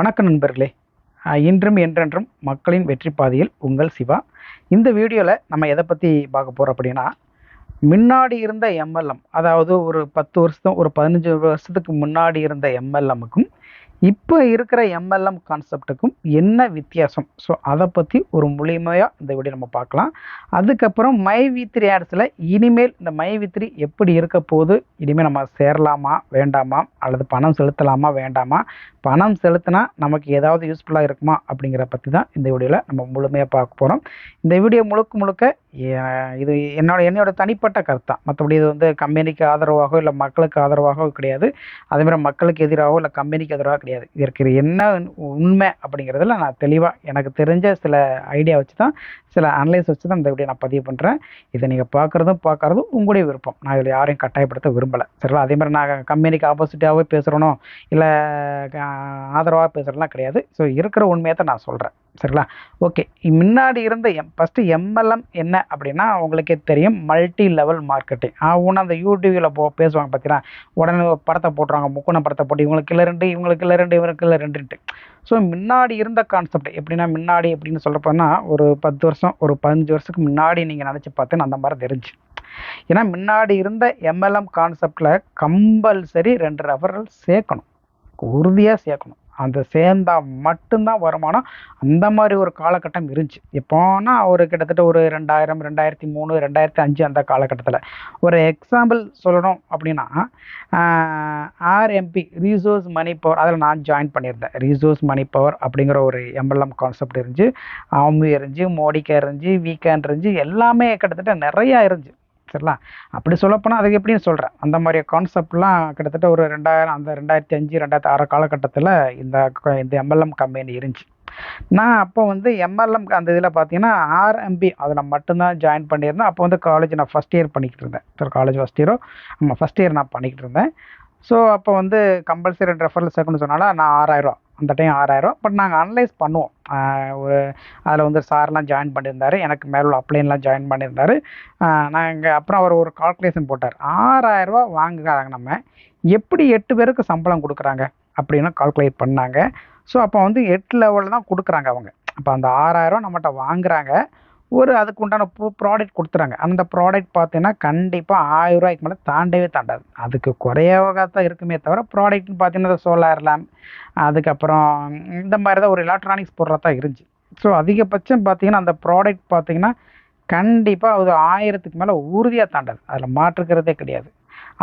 வணக்கம் நண்பர்களே. இன்றும் என்றென்றும் மக்களின் வெற்றி பாதையில் உங்கள் சிவா. இந்த வீடியோவில் நம்ம எதை பற்றி பார்க்க போகிறோம் அப்படின்னா முன்னாடி இருந்த எம்எல்எம் அதாவது ஒரு பத்து வருஷம் ஒரு பதினஞ்சு வருஷத்துக்கு முன்னாடி இருந்த எம்எல்எம்முக்கும் இப்போ இருக்கிற எம்எல்எம் கான்செப்ட்டுக்கும் என்ன வித்தியாசம்? ஸோ அதை பற்றி ஒரு முழுமையாக இந்த வீடியோ நம்ம பார்க்கலாம். அதுக்கப்புறம் மை வி த்ரீ ஆட்ஸில் இனிமேல் இந்த மை வி த்ரீ எப்படி இருக்க போகுது? இனிமேல் நம்ம சேரலாமா? வேண்டாமா? அல்லது பணம் செலுத்தலாமா? வேண்டாமா? பணம் செலுத்தினா நமக்கு ஏதாவது யூஸ்ஃபுல்லாக இருக்குமா? அப்படிங்கிற பற்றி தான் இந்த வீடியோவில் நம்ம முழுமையாக பார்க்க போகிறோம் இந்த வீடியோ முழுக்க முழுக்க இது என்னோட என்னோட தனிப்பட்ட கருத்தான் மற்றபடி இது வந்து கம்பெனிக்கு ஆதரவாகவோ இல்லை மக்களுக்கு ஆதரவாகவோ கிடையாது. அதேமாதிரி மக்களுக்கு எதிராகவோ இல்லை கம்பெனிக்கு எதிராக கிடையாது. இது இருக்கிற என்ன உண்மை அப்படிங்கிறதுல நான் தெளிவாக எனக்கு தெரிஞ்ச சில ஐடியா வச்சு தான் சில அனலைஸ் வச்சு தான் இந்த வீடியோ நான் பதிவு பண்ணுறேன் இதை நீங்கள் பார்க்குறதும் பார்க்கறதும் உங்களுடைய விருப்பம். நான் இதில் யாரையும் கட்டாயப்படுத்த விரும்பலை. சரிங்களா அதேமாதிரி நான் கம்பெனிக்கு ஆப்போசிட்டாகவே பேசுகிறனோ இல்லை ஆதரவாக பேசுகிறதுலாம் கிடையாது. ஸோ இருக்கிற உண்மையை தான் நான் சொல்கிறேன் சரிங்களா? ஓகே முன்னாடி இருந்த எம் ஃபஸ்ட்டு எம்எல்எம் என்ன அப்படின்னா உங்களுக்கே தெரியும் மல்டி லெவல் மார்க்கெட்டிங் அவனு அந்த யூடியூபில் போ பேசுவாங்க பார்த்தீங்கன்னா உடனே படத்தை போட்டுருவாங்க முக்குன படத்தை போட்டு இவங்களுக்கு இல்லை ரெண்டு இவங்களுக்கு இல்லை ரெண்டு இவங்களுக்கு இல்லை ரெண்டுன்ட்டு. ஸோ முன்னாடி இருந்த கான்செப்ட் எப்படின்னா முன்னாடி எப்படின்னு சொல்லப்போனா ஒரு பத்து வருஷம் ஒரு பதினஞ்சு வருஷத்துக்கு முன்னாடி நீங்கள் நினச்சி பார்த்தேன்னு அந்த மாதிரி தெரிஞ்சு. ஏன்னா முன்னாடி இருந்த எம்எல்எம் கான்செப்டில் கம்பல்சரி ரெண்டு ரெஃபரல் சேர்க்கணும். உறுதியாக சேர்க்கணும். அந்த சேர்ந்தால் மட்டும்தான் வருமானம். அந்த மாதிரி ஒரு காலகட்டம் இருந்துச்சு. எப்போனா ஒரு கிட்டத்தட்ட ஒரு ரெண்டாயிரம் ரெண்டாயிரத்தி மூணு ரெண்டாயிரத்தி அஞ்சு அந்த காலகட்டத்தில். ஒரு எக்ஸாம்பிள் சொல்லணும் அப்படின்னா ஆர்எம்பி ரீசோர்ஸ் மணி பவர் அதில் நான் ஜாயின் பண்ணியிருந்தேன். ரீசோர்ஸ் மணி பவர் அப்படிங்கிற ஒரு எம்எல்எம் கான்செப்ட் இருந்துச்சு. ஆமு இருந்துச்சு மோடிக்கா இருந்துச்சு வீக்கேண்ட் இருந்துச்சு எல்லாமே கிட்டத்தட்ட நிறையா இருந்துச்சு. சரிங்களா? அப்படி சொல்லப்போனால் அதுக்கு எப்படின்னு சொல்கிறேன் அந்த மாதிரி கான்செப்ட்லாம் கிட்டத்தட்ட ஒரு ரெண்டாயிரம் அந்த ரெண்டாயிரத்தி அஞ்சு ரெண்டாயிரத்தி ஆறு காலகட்டத்தில் இந்த இந்த எம்எல்எம் கம்பெனி இருந்துச்சு. நான் அப்போ வந்து எம்எல்எம் அந்த இதில் பார்த்தீங்கன்னா ஆர்எம்பி அதில் மட்டும்தான் ஜாயின் பண்ணியிருந்தேன். அப்போ வந்து காலேஜ் நான் ஃபஸ்ட் இயர் பண்ணிக்கிட்டு இருந்தேன். சார் காலேஜ் ஃபஸ்ட் இயரோ ஆமாம் ஃபஸ்ட் இயர் நான் பண்ணிக்கிட்டு இருந்தேன். ஸோ அப்போ வந்து கம்பல்சரி ரெஃபரல் சேர்க்கணும்னு சொன்னால நான் ஆறாயிரம் அந்த டைம் ஆறாயிரம். பட் நாங்கள் அனலைஸ் பண்ணுவோம். ஒரு அதில் வந்து சார்லாம் ஜாயின் பண்ணியிருந்தாரு. எனக்கு மேலே உள்ள அப்ளைன்லாம் ஜாயின் பண்ணியிருந்தாரு. நாங்கள் அப்புறம் அவர் ஒரு கால்குலேஷன் போட்டார். ஆறாயிரரூவா வாங்குகிறாங்க நம்ம. எப்படி எட்டு பேருக்கு சம்பளம் கொடுக்குறாங்க? அப்படின்னு கால்குலேட் பண்ணாங்க. ஸோ அப்போ வந்து எட்டு லெவலில் தான் கொடுக்குறாங்க அவங்க. அப்போ அந்த ஆறாயிரம் நம்மகிட்ட வாங்குறாங்க. ஒரு அதுக்கு உண்டான பூ ப்ராடக்ட் கொடுத்துறாங்க. அந்த ப்ராடக்ட் பார்த்தீங்கன்னா கண்டிப்பாக ஆயிரம் ரூபாய்க்கு மேலே தாண்டவே தாண்டாது. அதுக்கு குறையாக தான் இருக்குமே தவிர ப்ராடக்ட்னு பார்த்தீங்கன்னா சோலார் லேம்ப் அதுக்கப்புறம் இந்த மாதிரி தான் ஒரு எலக்ட்ரானிக்ஸ் பொருளாக தான் இருந்துச்சு. ஸோ அதிகபட்சம் பார்த்தீங்கன்னா அந்த ப்ராடக்ட் பார்த்தீங்கன்னா கண்டிப்பாக அது ஆயிரத்துக்கு மேலே உறுதியாக தாண்டாது. அதில் மாற்றுக்கிறதே கிடையாது.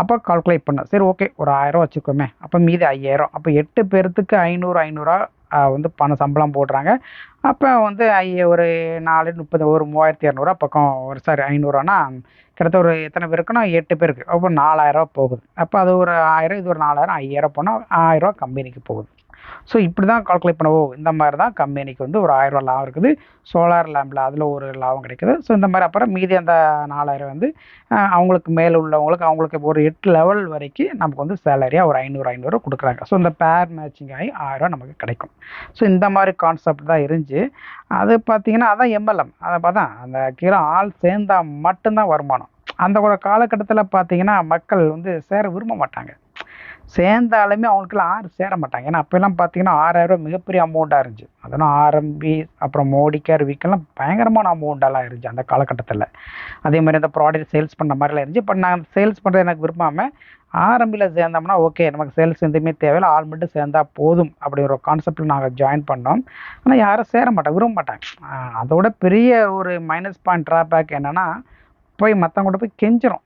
அப்போ கால்குலேட் பண்ணேன் சரி ஓகே ஒரு ஆயிரம் வச்சுக்கோமே. அப்போ மீதி ஐயாயிரம். அப்போ எட்டு பேர்த்துக்கு ஐநூறு ஐநூறுரூவா வந்து பணம் சம்பளம் போடுறாங்க. அப்போ வந்து ஐய ஒரு நாலு முப்பது ஒரு மூவாயிரத்தி இரநூறுவா பக்கம் ஒரு சாரி ஐநூறுவானா கிட்டத்தட்ட ஒரு எத்தனை பேருக்குன்னா எட்டு பேருக்கு. அப்போ நாலாயிரரூவா போகுது. அப்போ அது ஒரு ஆயிரம் இது ஒரு நாலாயிரம் ஐயாயிரம் போனால் ஆயிரரூவா கம்பெனிக்கு போகுது. ஸோ இப்படி தான் கால்குலேட் பண்ண இந்த மாதிரி தான் கம்பெனிக்கு வந்து ஒரு ஆயிரரூவா லாபம் இருக்குது. சோலார் லேம்பில் அதில் ஒரு லாபம் கிடைக்குது. ஸோ இந்த மாதிரி அப்புறம் மீதி அந்த நாலாயிரம் வந்து அவங்களுக்கு மேலே உள்ளவங்களுக்கு அவங்களுக்கு ஒரு எட்டு லெவல் வரைக்கும் நமக்கு வந்து சேலரியாக ஒரு ஐநூறு ஐநூறு கொடுக்குறாங்க. ஸோ இந்த பேர் மேட்சிங் ஆகி ஆயிரம் நமக்கு கிடைக்கும். ஸோ இந்த மாதிரி கான்செப்ட் தான் இருந்துச்சு. அது பார்த்தீங்கன்னா அதான் எம்எல்எம் அதை பார்த்தா அந்த கீழே ஆள் சேர்ந்தா மட்டும்தான் வருமானம். அந்த ஒரு காலகட்டத்தில் பார்த்தீங்கன்னா மக்கள் வந்து சேர விரும்ப மாட்டாங்க. சேர்ந்தாலுமே அவங்களுக்குலாம் ஆறு சேர மாட்டாங்க. ஏன்னா அப்போல்லாம் பார்த்தீங்கன்னா ஆறாயிரம் மிகப்பெரிய அமௌண்ட்டாக இருந்துச்சு. அதெல்லாம் ஆர்எம்பி அப்புறம் மோடிக்கார் வீக்கெல்லாம் பயங்கரமான அமௌண்ட்டெல்லாம் இருந்துச்சு அந்த காலகட்டத்தில். அதே மாதிரி அந்த ப்ராடக்ட் சேல்ஸ் பண்ண மாதிரிலாம் இருந்துச்சு. பட் நான் சேல்ஸ் பண்ணுறது எனக்கு விரும்பாமல் ஆரம்பியில் சேர்ந்தோம்னா ஓகே நமக்கு சேல்ஸ் எதுவுமே தேவையில்லை. ஆள் மட்டும் சேர்ந்தால் போதும் அப்படிங்கிற ஒரு கான்செப்டில் நாங்கள் ஜாயின் பண்ணோம். ஆனால் யாரும் சேர மாட்டாங்க விரும்ப மாட்டாங்க. அதோட பெரிய ஒரு மைனஸ் பாயிண்ட் ட்ராபேக் என்னென்னா போய் மற்றவங்கள்ட்ட போய் கெஞ்சிரும்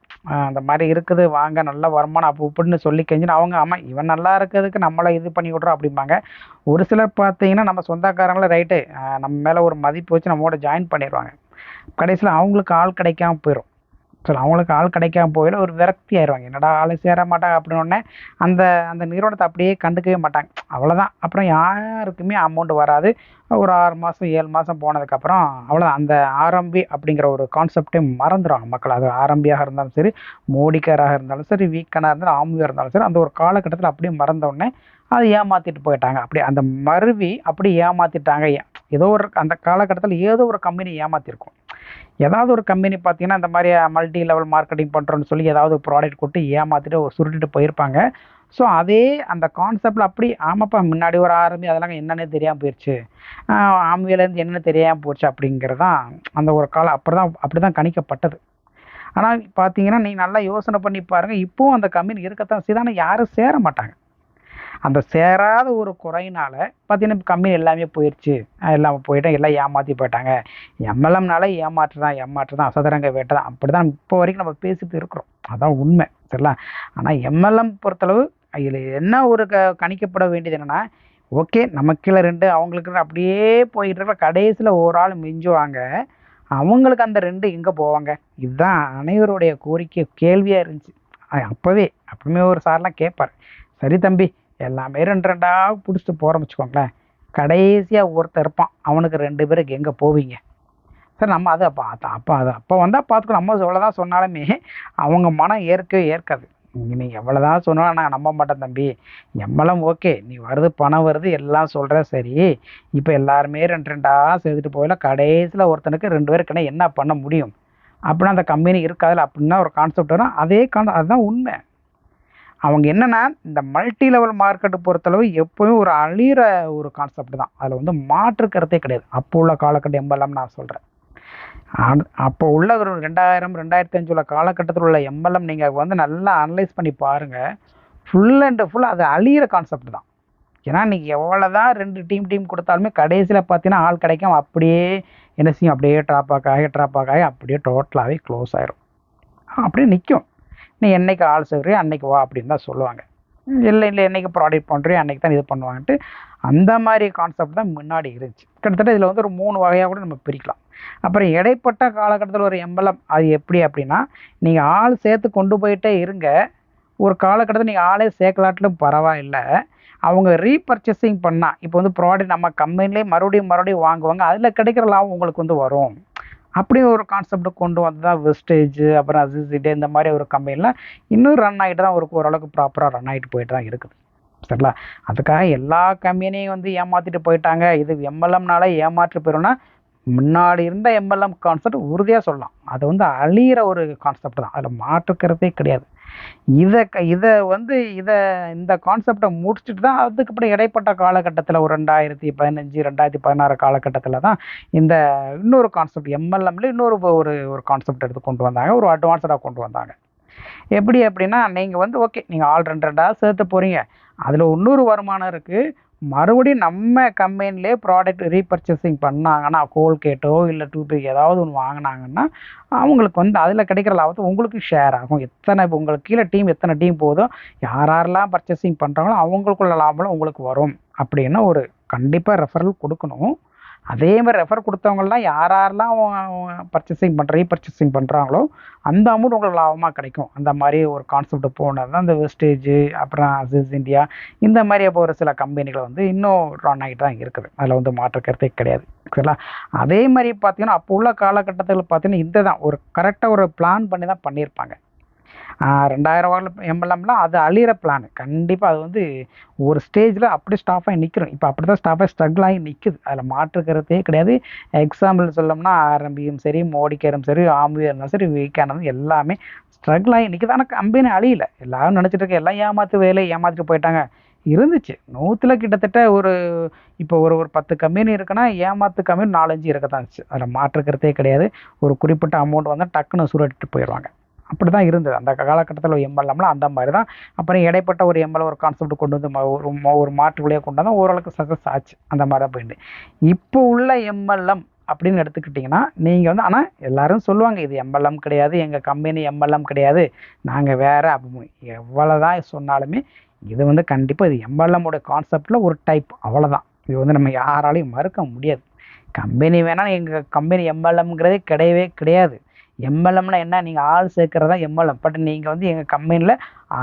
அந்த மாதிரி இருக்குது வாங்க நல்ல வருமானம் அப்போ இப்படின்னு சொல்லி கெஞ்சின்னு அவங்க ஆமாம் இவன் நல்லா இருக்கிறதுக்கு நம்மளை இது பண்ணி விட்றோம் அப்படிம்பாங்க. ஒரு சிலர் பார்த்தீங்கன்னா நம்ம சொந்தக்காரங்கள ரைட்டு நம்ம மேலே ஒரு மதிப்பு வச்சு நம்மோட ஜாயின் பண்ணிடுவாங்க கடைசியில் அவங்களுக்கு ஆள் கிடைக்காம போயிடும் சரி அவங்களுக்கு ஆள் கிடைக்காம போயிடும் ஒரு விரக்தி ஆயிடுவாங்க. என்னடா ஆள் சேர மாட்டாங்க அப்படின்னு உடனே அந்த அந்த நிறுவனத்தை அப்படியே கண்டுக்கவே மாட்டாங்க. அவ்வளோதான் அப்புறம் யாருக்குமே அமௌண்ட் வராது. ஒரு ஆறு மாதம் ஏழு மாதம் போனதுக்கப்புறம் அவ்வளோதான் அந்த ஆரம்பி அப்படிங்கிற ஒரு கான்செப்டே மறந்துடுவாங்க மக்கள். அது ஆரம்பியாக இருந்தாலும் சரி மோடிக்காராக இருந்தாலும் சரி வீக்கனாக இருந்தாலும் ஆம்பியாக இருந்தாலும் சரி அந்த ஒரு காலகட்டத்தில் அப்படியே மறந்த உடனே அது ஏமாற்றிட்டு போயிட்டாங்க. அப்படி அந்த மருவி அப்படி ஏமாற்றிட்டாங்க ஏதோ ஒரு அந்த காலகட்டத்தில் ஏதோ ஒரு கம்பெனி ஏமாத்திருக்கும். ஏதாவது ஒரு கம்பெனி பார்த்தீங்கன்னா இந்த மாதிரி மல்டி லெவல் மார்க்கெட்டிங் பண்ணுறோன்னு சொல்லி ஏதாவது ஒரு ப்ராடக்ட் கொடுத்து ஏமாற்றிட்டு சுருட்டிட்டு போயிருப்பாங்க. ஸோ அதே அந்த கான்செப்டில் அப்படி ஆமாப்பா முன்னாடி ஒரு ஆரம்பி அதெல்லாம் என்னன்னே தெரியாமல் போயிடுச்சு ஆம்பியிலேருந்து என்னென்னு தெரியாமல் போச்சு அப்படிங்கிறது தான் அந்த ஒரு காலம். அப்படி தான் அப்படி தான் கணிக்கப்பட்டது. ஆனால் பார்த்தீங்கன்னா நீங்கள் நல்லா யோசனை பண்ணி பாருங்கள் இப்போவும் அந்த கம்பெனி இருக்கத்தான் செய்யுது. ஆனால் யாரும் சேர மாட்டாங்க. அந்த சேராத ஒரு குறையினால் பார்த்தீங்கன்னா இப்போ கம்பெனி எல்லாமே போயிடுச்சு எல்லாம் போயிட்டோம் எல்லாம் ஏமாற்றி போயிட்டாங்க. எம்எல்எம்னால ஏமாற்று தான் ஏமாற்று தான் அசதரங்க வேட்டை தான். அப்படி தான் இப்போ வரைக்கும் நம்ம பேசிட்டு இருக்கிறோம். அதான் உண்மை. சரிங்களா? ஆனால் எம்எல்எம் பொறுத்தளவு இதில் என்ன ஒரு க கணிக்கப்பட வேண்டியது என்னென்னா ஓகே நமக்கு ரெண்டு அவங்களுக்கு அப்படியே போயிட்டு இருக்கிற கடைசியில் ஒரு ஆள் மிஞ்சுவாங்க. அவங்களுக்கு அந்த ரெண்டு எங்கே போவாங்க? இதுதான் அனைவருடைய கோரிக்கை கேள்வியாக இருந்துச்சு. அப்போவே அப்பவுமே ஒரு சார்லாம் கேட்பார். சரி தம்பி எல்லாமே ரெண்டு ரெண்டாக பிடிச்சிட்டு போகிறோம் வச்சுக்கோங்களேன். கடைசியாக ஒருத்தர் இருப்பான். அவனுக்கு ரெண்டு பேருக்கு எங்கே போவீங்க? சார் நம்ம அதை அப்போ அப்போ அதை அப்போ வந்தால் பார்த்துக்கணும் நம்ம எவ்வளோதான் சொன்னாலுமே அவங்க மனம் ஏற்கவே ஏற்காது. நீ எவ்வளோதான் சொன்னாலும் நான் நம்ப மாட்டேன் தம்பி. எம்மளம் ஓகே. நீ வருது பணம் வருது எல்லாம் சொல்கிற சரி. இப்போ எல்லாருமே ரெண்டு ரெண்டாக சேர்த்துட்டு போயில கடைசியில் ஒருத்தனுக்கு ரெண்டு பேருக்குன்னா என்ன பண்ண முடியும்? அப்படின்னா அந்த கம்பெனி இருக்காதுல்ல அப்படின்னா ஒரு கான்செப்ட் வரும். அதே கான் அதுதான் உண்மை. அவங்க என்னென்னா இந்த மல்டி லெவல் மார்க்கெட்டு பொறுத்தளவு எப்போயும் ஒரு அழிகிற ஒரு கான்செப்ட் தான். அதில் வந்து மாற்று கருத்தே கிடையாது. அப்போ உள்ள காலகட்டம் எம்பெல்லாம் நான் சொல்கிறேன் அப்போ உள்ள ஒரு ரெண்டாயிரம் ரெண்டாயிரத்தி அஞ்சு உள்ள காலகட்டத்தில் உள்ள எம்எல்எம் நீங்கள் வந்து நல்லா அனலைஸ் பண்ணி பாருங்கள் ஃபுல் அண்ட் ஃபுல் அது அழிகிற கான்செப்ட் தான். ஏன்னா நீங்கள் எவ்வளோ தான் ரெண்டு டீம் டீம் கொடுத்தாலுமே கடைசியில் பார்த்தீங்கன்னா ஆள் கிடைக்கும் அப்படியே என்ன செய்யும்? அப்படியே ட்ராப் ஆகி ட்ராப் ஆகி அப்படியே டோட்டலாகவே க்ளோஸ் ஆயிரும். அப்படியே நிற்கும் நீ என்னைக்கு ஆள் செய்கிறியோ அன்னைக்கு வா அப்படின்னு தான் சொல்லுவாங்க. இல்லை இல்லை என்னைக்கு ப்ராடக்ட் பண்ணுறியோ அன்னைக்கு தான் இது பண்ணுவாங்கன்ட்டு அந்த மாதிரி கான்செப்ட் தான் முன்னாடி இருந்துச்சு. கிட்டத்தட்ட இதில் வந்து ஒரு மூணு வகையாக கூட நம்ம பிரிக்கலாம். அப்புறம் இடைப்பட்ட காலகட்டத்தில் ஒரு எம்பலம் அது எப்படி அப்படின்னா நீங்கள் ஆள் சேர்த்து கொண்டு போயிட்டே இருங்க. ஒரு காலகட்டத்தில் நீங்கள் ஆளே சேர்க்கலாட்டிலும் பரவாயில்ல. அவங்க ரீபர்ச்சேசிங் பண்ணால் இப்போ வந்து ப்ராடக்ட் நம்ம கம்பெனிலே மறுபடியும் மறுபடியும் வாங்குவாங்க. அதில் கிடைக்கிற லாபம் உங்களுக்கு வந்து வரும். அப்படி ஒரு கான்செப்ட் கொண்டு வந்து தான் வெஸ்டேஜ் அப்புறம் அசிசிட்டே இந்த மாதிரி ஒரு கம்பெனிலாம் இன்னும் ரன் ஆகிட்டு தான் ஒரு ஓரளவுக்கு ப்ராப்பராக ரன் ஆகிட்டு போயிட்டு தான் இருக்குது. சரிங்களா? அதுக்காக எல்லா கம்பெனியும் வந்து ஏமாற்றிட்டு போயிட்டாங்க. இது எம்எல்எம்னால ஏமாற்றி போயிடும்னா முன்னாடி இருந்த எம்எல்எம் கான்செப்ட் உறுதியாக சொல்லலாம். அது வந்து அழியிற ஒரு கான்செப்ட் தான். அதில் மாற்றுக்கிறதே கிடையாது. இதை க இதை வந்து இதை இந்த கான்செப்டை முடிச்சுட்டு தான் அதுக்கப்புறம் இடைப்பட்ட காலகட்டத்தில் ஒரு ரெண்டாயிரத்தி பதினஞ்சு ரெண்டாயிரத்தி பதினாறு காலகட்டத்தில் தான் இந்த இன்னொரு கான்செப்ட் எம்எல்எம்ல இன்னொரு ஒரு ஒரு கான்செப்ட் எடுத்து கொண்டு வந்தாங்க. ஒரு அட்வான்ஸ்டாக கொண்டு வந்தாங்க. எப்படி அப்படின்னா நீங்கள் வந்து ஓகே நீங்கள் ஆள் ரெண்டு ரெண்டாக சேர்த்து போகிறீங்க அதில் இன்னொரு வருமானம் இருக்குது மறுபடியும் நம்ம கம்பெனிலே ப்ராடக்ட் ரீபர்ச்சேசிங் பண்ணாங்கன்னா கோல்கேட்டோ இல்லை டூத்பிக் ஏதாவது ஒன்று வாங்கினாங்கன்னா அவங்களுக்கு வந்து அதில் கிடைக்கிற லாபத்தை உங்களுக்கு ஷேர் ஆகும். எத்தனை இப்போ உங்களுக்கு கீழே டீம் எத்தனை டீம் போதோ யார் யாரெல்லாம் பர்ச்சேசிங் பண்ணுறாங்களோ அவங்களுக்குள்ள லாபம் உங்களுக்கு வரும். அப்படின்னு ஒரு கண்டிப்பாக ரெஃபரல் கொடுக்கணும். அதே மாதிரி ரெஃபர் கொடுத்தவங்கலாம் யார் யாரெல்லாம் பர்ச்சேசிங் பண்ணுற ரீபர்ச்சேசிங் பண்ணுறாங்களோ அந்த அமௌண்ட் உங்களுக்கு லாபமாக கிடைக்கும். அந்த மாதிரி ஒரு கான்செப்ட் போனது தான் இந்த வெஸ்டேஜ் அப்புறம் அசிஸ் இந்தியா இந்த மாதிரி அப்போ ஒரு சில கம்பெனிகள் வந்து இன்னும் ரன் ஆகிட்டு தான் இருக்குது. அதில் வந்து மாற்று கருத்தே கிடையாது. சரிங்களா? அதே மாதிரி பார்த்தீங்கன்னா அப்போ உள்ள காலகட்டத்தில் பார்த்தீங்கன்னா இந்த தான் ஒரு கரெக்டாக ஒரு பிளான் பண்ணி தான் பண்ணியிருப்பாங்க. ரெண்டாயிரம் வாரில் எம்எல்எம்லாம் அது அழிகிற பிளான் கண்டிப்பாக அது வந்து ஒரு ஸ்டேஜில் அப்படி ஸ்டாஃப் ஆகி நிற்கிறோம் இப்போ அப்படி தான் ஸ்டாஃப் ஆகி ஸ்ட்ரகிள் ஆகி நிற்குது அதில் மாற்றுக்கிறதே கிடையாது. எக்ஸாம்பிள் சொல்லோம்னா ஆர்எம்பியும் சரி மோடிக்கரும் சரி ஆம்பியர்னாலும் சரி வீக்கானதும் எல்லாமே ஸ்ட்ரகிள் ஆகி நிற்குது ஆனால் கம்பெனி அழியில. எல்லாரும் நினச்சிட்டு இருக்க எல்லாம் ஏமாற்று வேலை ஏமாற்றிட்டு போயிட்டாங்க. இருந்துச்சு. நூற்றுல கிட்டத்தட்ட ஒரு இப்போ ஒரு ஒரு பத்து கம்பெனி இருக்குன்னா ஏமாத்து கம்பெனி நாலஞ்சு இருக்க தான் இருந்துச்சு. அதில் மாற்றுக்கிறதே கிடையாது. ஒரு குறிப்பிட்ட அமௌண்ட் வந்தால் டக்குன்னு சுருட்டிட்டு போயிடுவாங்க. அப்படி தான் இருந்தது. அந்த காலகட்டத்தில் எம்எல்எம்லாம் அந்த மாதிரி தான் அப்புறம் இடைப்பட்ட ஒரு எம்எல்ஏ ஒரு கான்செப்ட் கொண்டு வந்து ஒரு ஒரு மாற்றுக்குள்ளேயே கொண்டு வந்தால் ஓரளவுக்கு சக்ஸஸ் ஆச்சு. அந்த மாதிரி தான் போயிட்டு. இப்போ உள்ள எம்எல்எம் அப்படின்னு எடுத்துக்கிட்டிங்கன்னா நீங்கள் வந்து ஆனால் எல்லோரும் சொல்லுவாங்க இது எம்எல்எம் கிடையாது எங்கள் கம்பெனி எம்எல்எம் கிடையாது. நாங்கள் வேறு அப்படின்னு எவ்வளோ தான் சொன்னாலுமே இது வந்து கண்டிப்பாக இது எம்எல்எம்மோட கான்செப்டில் ஒரு டைப் அவ்வளோதான் இது வந்து நம்ம யாராலையும் மறுக்க முடியாது. கம்பெனி வேணால் எங்கள் கம்பெனி எம்எல்எம்ங்கிறதே கிடையவே கிடையாது. எம்எல்எம்னா என்ன? நீங்கள் ஆள் சேர்க்கறதா தான் எம்எல்எம். பட் நீங்கள் வந்து எங்கள் கம்பெனியில்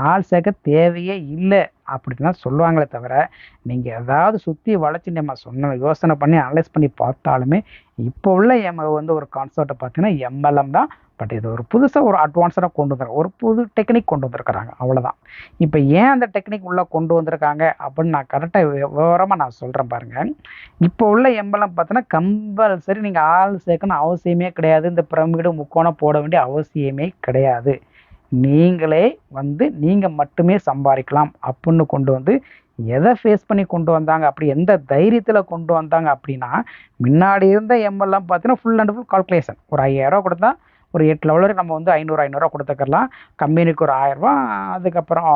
ஆள் சேர்க்க தேவையே இல்லை அப்படின்னு தான் சொல்லுவாங்களே தவிர நீங்கள் ஏதாவது சுற்றி வளைச்சி நம்ம சொன்ன யோசனை பண்ணி அனலைஸ் பண்ணி பார்த்தாலுமே இப்போ உள்ள எம் வந்து ஒரு கான்செப்டை பார்த்தீங்கன்னா எம்எல்எம் தான். பட் இது ஒரு புதுசாக ஒரு அட்வான்ஸாக கொண்டு வந்துரு ஒரு புது டெக்னிக் கொண்டு வந்திருக்கிறாங்க. அவ்வளோதான் இப்போ ஏன் அந்த டெக்னிக் உள்ளே கொண்டு வந்திருக்காங்க அப்படின்னு நான் கரெக்டாக விவரமாக நான் சொல்கிறேன் பாருங்கள் இப்போ உள்ள எம்எல்எம் பார்த்தோன்னா கம்பல்சரி நீங்கள் ஆள் சேர்க்கணும் அவசியமே கிடையாது. இந்த பிரமிடு முக்கோணம் போட வேண்டிய அவசியமே கிடையாது. நீங்களே வந்து நீங்கள் மட்டுமே சம்பாதிக்கலாம் அப்படின்னு கொண்டு வந்து எதை ஃபேஸ் பண்ணி கொண்டு வந்தாங்க? அப்படி எந்த தைரியத்தில் கொண்டு வந்தாங்க அப்படின்னா முன்னாடி இருந்த எம்எல்லாம் பார்த்தீங்கன்னா ஃபுல் அண்ட் ஃபுல் கால்குலேஷன் ஒரு ஐயாயிரரூவா கொடுத்தா ஒரு எட்டு லெவலில் நம்ம வந்து ஐநூறு ஐநூறுரூவா கொடுத்துக்கலாம். கம்பெனிக்கு ஒரு ஆயிரரூவா அதுக்கப்புறம்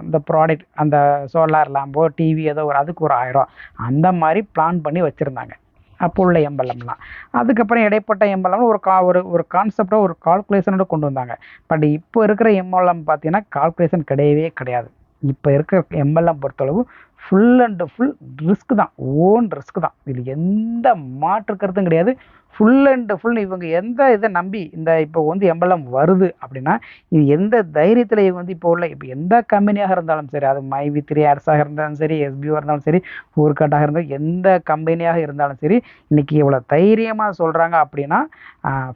அந்த ப்ராடக்ட் அந்த சோலார் லேம்போ டிவி ஏதோ ஒரு அதுக்கு ஒரு ஆயிரரூவா அந்த மாதிரி பிளான் பண்ணி வச்சுருந்தாங்க. அப்போ உள்ள எம்பலம்லாம். அதுக்கப்புறம் இடைப்பட்ட எம்பலம் ஒரு கா ஒரு ஒரு கான்செப்டாக ஒரு கால்குலேஷனோட கொண்டு வந்தாங்க. பட் இப்போ இருக்கிற எம்எல்எம் பார்த்தீங்கன்னா கால்குலேஷன் கிடையவே கிடையாது. இப்போ இருக்கிற எம்எல்எம் பொறுத்தளவு ஃபுல் அண்ட் ஃபுல் ரிஸ்க் தான் ஓன் ரிஸ்க் தான். இதில் எந்த மாற்று கருத்தும் கிடையாது. ஃபுல் அண்ட் ஃபுல் இவங்க எந்த இதை நம்பி இந்த இப்போ வந்து எம்பளம் வருது அப்படின்னா இது எந்த தைரியத்தில் இவங்க வந்து இப்போ உள்ள இப்போ எந்த கம்பெனியாக இருந்தாலும் சரி அது மை வி த்ரீ ஆட்ஸாக இருந்தாலும் சரி எஸ்பிஓ இருந்தாலும் சரி ஃபோர்கட்டாக இருந்தாலும் எந்த கம்பெனியாக இருந்தாலும் சரி இன்றைக்கி இவ்வளோ தைரியமாக சொல்கிறாங்க அப்படின்னா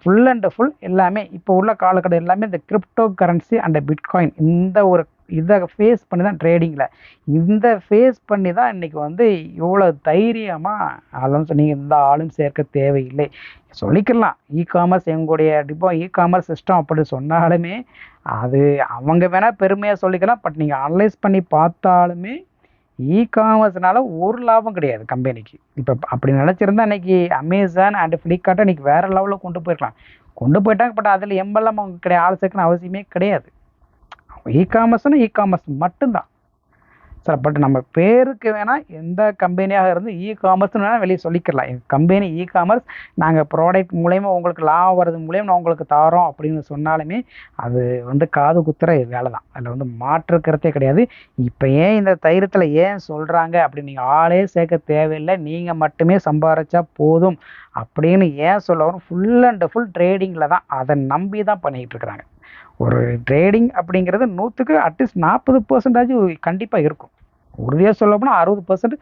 ஃபுல் அண்ட் ஃபுல் எல்லாமே இப்போ உள்ள காலக்கட்டம் எல்லாமே இந்த கிரிப்டோ கரன்சி அண்ட் பிட்காயின் இந்த ஒரு இதை ஃபேஸ் பண்ணி தான் ட்ரேடிங்கில் இந்த ஃபேஸ் பண்ணி தான் இன்றைக்கி வந்து இவ்வளோ தைரியமாக ஆளும் நீங்கள் இந்த ஆளும் சேர்க்க தேவையில்லை. சொல்லிக்கலாம் இ காமர்ஸ் எங்களுடைய இப்போ இ காமர்ஸ் சிஸ்டம் அப்படி சொன்னாலுமே அது அவங்க வேணால் பெருமையாக சொல்லிக்கலாம். பட் நீங்கள் அனலைஸ் பண்ணி பார்த்தாலுமே இ காமர்ஸ்னால ஒரு லாபம் கிடையாது கம்பெனிக்கு இப்போ அப்படி நினச்சிருந்தா இன்றைக்கி அமேசான் அண்ட் ஃப்ளிப்கார்ட்டை இன்றைக்கி வேறு லெவலில் கொண்டு போயிருக்கலாம். கொண்டு போயிட்டாங்க. பட் அதில் எம்பெல்லாம் அவங்க கிடையாது ஆள் சேர்க்கணும் அவசியமே கிடையாது. இ காமர்ஸ்னால் இ காமர்ஸ் மட்டும்தான். சார் பட் நம்ம பேருக்கு வேணால் எந்த கம்பெனியாக இருந்து இ காமர்ஸ்னு வேணால் வெளியே சொல்லிக்கலாம் எங்கள் கம்பெனி இ காமர்ஸ் நாங்கள் ப்ராடக்ட் மூலயமா உங்களுக்கு லாபம் வர்றது மூலயமா நான் உங்களுக்கு தரோம் அப்படின்னு சொன்னாலுமே அது வந்து காது குத்துற வேலை தான் அதில் வந்து மாற்று கருத்தே கிடையாது. இப்போ ஏன் இந்த தைரியத்தில் ஏன் சொல்கிறாங்க அப்படின்னு நீங்கள் ஆளே சேர்க்க தேவையில்லை. நீங்கள் மட்டுமே சம்பாரிச்சா போதும் அப்படின்னு ஏன் சொல்ல வரும் ஃபுல் அண்ட் ஃபுல் ட்ரேடிங்கில் தான். அதை நம்பி தான் பண்ணிக்கிட்டு இருக்கிறாங்க. ஒரு ட்ரேடிங் அப்படிங்கிறது நூற்றுக்கு அட்லீஸ்ட் நாற்பது பர்சன்டாச்சும் கண்டிப்பாக இருக்கும். உறுதியாக சொல்ல போனால் அறுபது பர்சன்ட்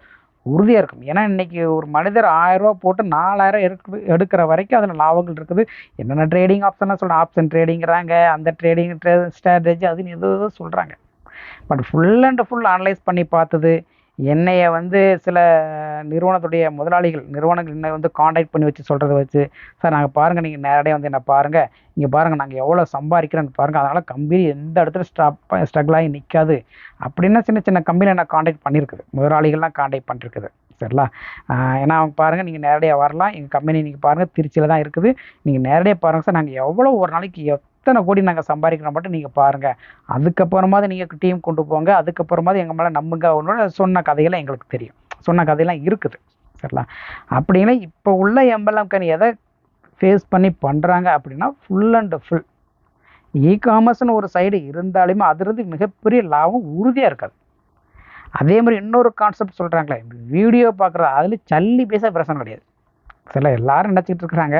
உறுதியாக இருக்கும். ஏன்னா இன்றைக்கி ஒரு மனிதர் ஆயிரரூவா போட்டு நாலாயிரம் எடுக்கு எடுக்கிற வரைக்கும் அதில் லாபங்கள் இருக்குது. என்னென்ன ட்ரேடிங் ஆப்ஷனாக சொல்கிறேன் ஆப்ஷன் ட்ரேடிங்கிறாங்க அந்த ட்ரேடிங் ட்ரே ஸ்ட்ராட்டஜி அதுன்னு எதோ சொல்கிறாங்க but full and full analyse பண்ணி பார்த்தது என்னைய வந்து சில நிறுவனத்துடைய முதலாளிகள் நிறுவனங்கள் என்னை வந்து காண்டாக்ட் பண்ணி வச்சு சொல்கிறத வச்சு சார் நாங்கள் பாருங்கள் நீங்கள் நேரடியாக வந்து என்ன பாருங்கள் இங்கே பாருங்கள் நாங்கள் எவ்வளோ சம்பாதிக்கிறோன்னு பாருங்கள் அதனால் கம்பெனி எந்த இடத்துல ஸ்டாப் ஸ்ட்ரகிள் ஆகி நிற்காது அப்படின்னா சின்ன சின்ன கம்பெனி என்ன காண்டாக்ட் பண்ணியிருக்குது முதலாளிகள்லாம் காண்டாக்ட் பண்ணிருக்குது. சரிங்களா? ஏன்னா அவங்க பாருங்கள் நீங்கள் நேரடியாக வரலாம். எங்கள் கம்பெனி நீங்கள் பாருங்கள் திருச்சியில் தான் இருக்குது. நீங்கள் நேரடியாக பாருங்கள் சார் நாங்கள் எவ்வளோ ஒரு நாளைக்கு எத்தனை கோடி நாங்கள் சம்பாதிக்கிறோம் மட்டும் நீங்கள் பாருங்கள் அதுக்கப்புறமாவது நீங்கள் டீம் கொண்டு போங்க. அதுக்கப்புறமாவது எங்கள் மேலே நம்புங்க அவனோட சொன்ன கதையெல்லாம் எங்களுக்கு தெரியும். சொன்ன கதையெல்லாம் இருக்குது. சரிங்களா? அப்படின்னா இப்போ உள்ள எம்பெல்லாம் கணி எதை ஃபேஸ் பண்ணி பண்ணுறாங்க அப்படின்னா ஃபுல் அண்ட் ஃபுல் இ காமர்ஸ்னு ஒரு சைடு இருந்தாலுமே அதுலேருந்து மிகப்பெரிய லாபம் உறுதியாக இருக்காது. அதே மாதிரி இன்னொரு கான்செப்ட் சொல்கிறாங்களே வீடியோ பார்க்குறது அதில் சல்லி பேச பிரச்சனை கிடையாது. சில எல்லாரும் நினச்சிக்கிட்டு இருக்கிறாங்க.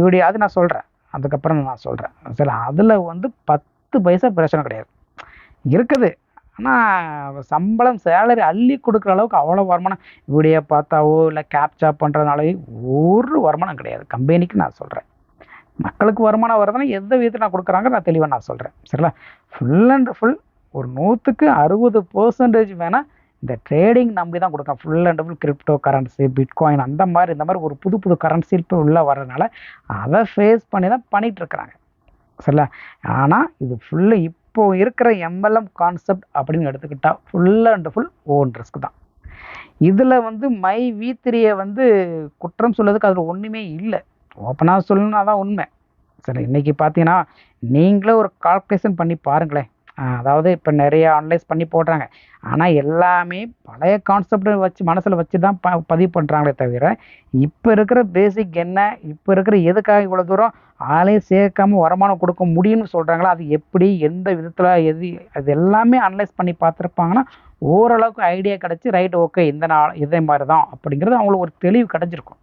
வீடியோ அது நான் சொல்கிறேன் அதுக்கப்புறம் நான் சொல்கிறேன் சரி அதில் வந்து பத்து பைசா பிரச்சனை கிடையாது. இருக்குது. ஆனால் சம்பளம் சேலரி அள்ளி கொடுக்குற அளவுக்கு அவ்வளோ வருமானம். வீடியோ பார்த்தாவோ இல்லை கேப்சா பண்ணுறதுனாலே ஒரு வருமானம் கிடையாது. கம்பெனிக்கு நான் சொல்கிறேன் மக்களுக்கு வருமானம் வருதுன்னா எந்த விதத்தில் நான் கொடுக்குறாங்க நான் தெளிவாக நான் சொல்கிறேன் சரிங்களா? ஃபுல் அண்ட் ஃபுல் ஒரு நூற்றுக்கு அறுபது பர்சன்டேஜ் வேணால் இந்த ட்ரேடிங் நம்பி தான் கொடுக்கும் full and full cryptocurrency bitcoin அந்த மாதிரி இந்த மாதிரி ஒரு புது புது கரன்சி இப்போ உள்ளே வர்றதுனால அதை ஃபேஸ் பண்ணி தான் பண்ணிகிட்ருக்குறாங்க சரிங்களா ஆனால் இது ஃபுல்லு இப்போ இருக்கிற எம்எல்எம் கான்செப்ட் அப்படின்னு எடுத்துக்கிட்டால் full and full own risk தான். இதில் வந்து மை வி த்ரீயை வந்து குற்றம் சொல்லதுக்கு அதில் ஒன்றுமே இல்லை. ஓப்பனாக சொல்லணும்னா தான் உண்மை. சரி இன்றைக்கி பார்த்தீங்கன்னா நீங்களே ஒரு கால்குலேஷன் பண்ணி பாருங்களேன். அதாவது இப்போ நிறைய அனலைஸ் பண்ணி போடுறாங்க. ஆனால் எல்லாமே பழைய கான்செப்டை வச்சு மனசில் வச்சு தான் ப பதிவு பண்ணுறாங்களே தவிர இப்போ இருக்கிற பேசிக் என்ன இப்போ இருக்கிற எதுக்காக இவ்வளோ தூரம் ஆளையும் சேர்க்காமல் வருமானம் கொடுக்க முடியும்னு சொல்கிறாங்களோ அது எப்படி எந்த விதத்தில் எது அது எல்லாமே அனலைஸ் பண்ணி பார்த்துருப்பாங்கன்னா ஓரளவுக்கு ஐடியா கிடச்சி ரைட் ஓகே இந்த நாள் இதே மாதிரி தான் அப்படிங்கிறது அவங்களுக்கு ஒரு தெளிவு கிடச்சிருக்கும்